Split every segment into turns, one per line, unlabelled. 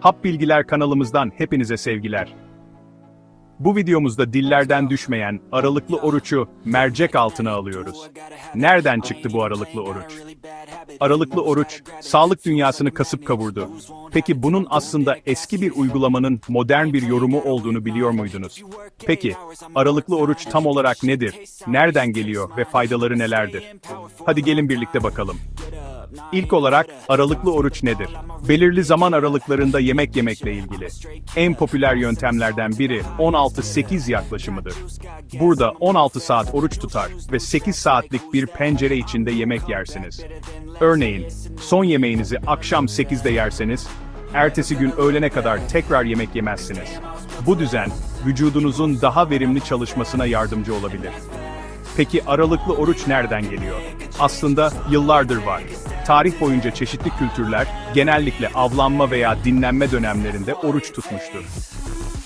Hap Bilgiler kanalımızdan hepinize sevgiler. Bu videomuzda dillerden düşmeyen aralıklı oruçu mercek altına alıyoruz. Nereden çıktı bu aralıklı oruç? Aralıklı oruç, sağlık dünyasını kasıp kavurdu. Peki bunun aslında eski bir uygulamanın modern bir yorumu olduğunu biliyor muydunuz? Peki, aralıklı oruç tam olarak nedir? Nereden geliyor ve faydaları nelerdir? Hadi gelin birlikte bakalım. İlk olarak aralıklı oruç nedir? Belirli zaman aralıklarında yemek yemekle ilgili. En popüler yöntemlerden biri 16-8 yaklaşımıdır. Burada 16 saat oruç tutar ve 8 saatlik bir pencere içinde yemek yersiniz. Örneğin, son yemeğinizi akşam 8'de yerseniz, ertesi gün öğlene kadar tekrar yemek yemezsiniz. Bu düzen, vücudunuzun daha verimli çalışmasına yardımcı olabilir. Peki aralıklı oruç nereden geliyor? Aslında yıllardır var. Tarih boyunca çeşitli kültürler genellikle avlanma veya dinlenme dönemlerinde oruç tutmuştur.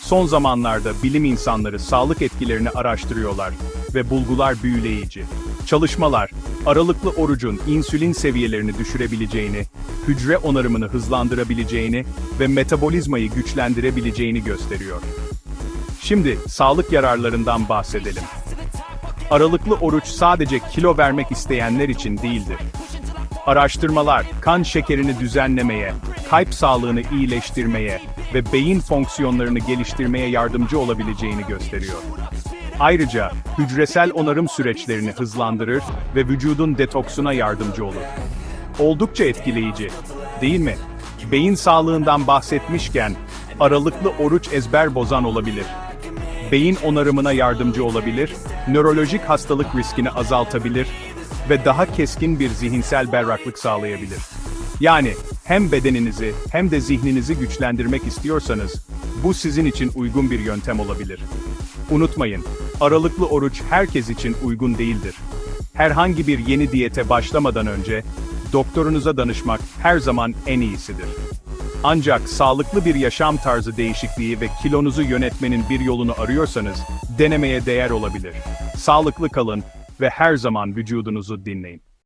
Son zamanlarda bilim insanları sağlık etkilerini araştırıyorlar ve bulgular büyüleyici. Çalışmalar, aralıklı orucun insülin seviyelerini düşürebileceğini, hücre onarımını hızlandırabileceğini ve metabolizmayı güçlendirebileceğini gösteriyor. Şimdi sağlık yararlarından bahsedelim. Aralıklı oruç sadece kilo vermek isteyenler için değildir. Araştırmalar, kan şekerini düzenlemeye, kalp sağlığını iyileştirmeye ve beyin fonksiyonlarını geliştirmeye yardımcı olabileceğini gösteriyor. Ayrıca hücresel onarım süreçlerini hızlandırır ve vücudun detoksuna yardımcı olur. Oldukça etkileyici, değil mi? Beyin sağlığından bahsetmişken, aralıklı oruç ezber bozan olabilir beyin onarımına yardımcı olabilir, nörolojik hastalık riskini azaltabilir ve daha keskin bir zihinsel berraklık sağlayabilir. Yani hem bedeninizi hem de zihninizi güçlendirmek istiyorsanız bu sizin için uygun bir yöntem olabilir. Unutmayın, aralıklı oruç herkes için uygun değildir. Herhangi bir yeni diyete başlamadan önce doktorunuza danışmak her zaman en iyisidir. Ancak sağlıklı bir yaşam tarzı değişikliği ve kilonuzu yönetmenin bir yolunu arıyorsanız, denemeye değer olabilir. Sağlıklı kalın ve her zaman vücudunuzu dinleyin.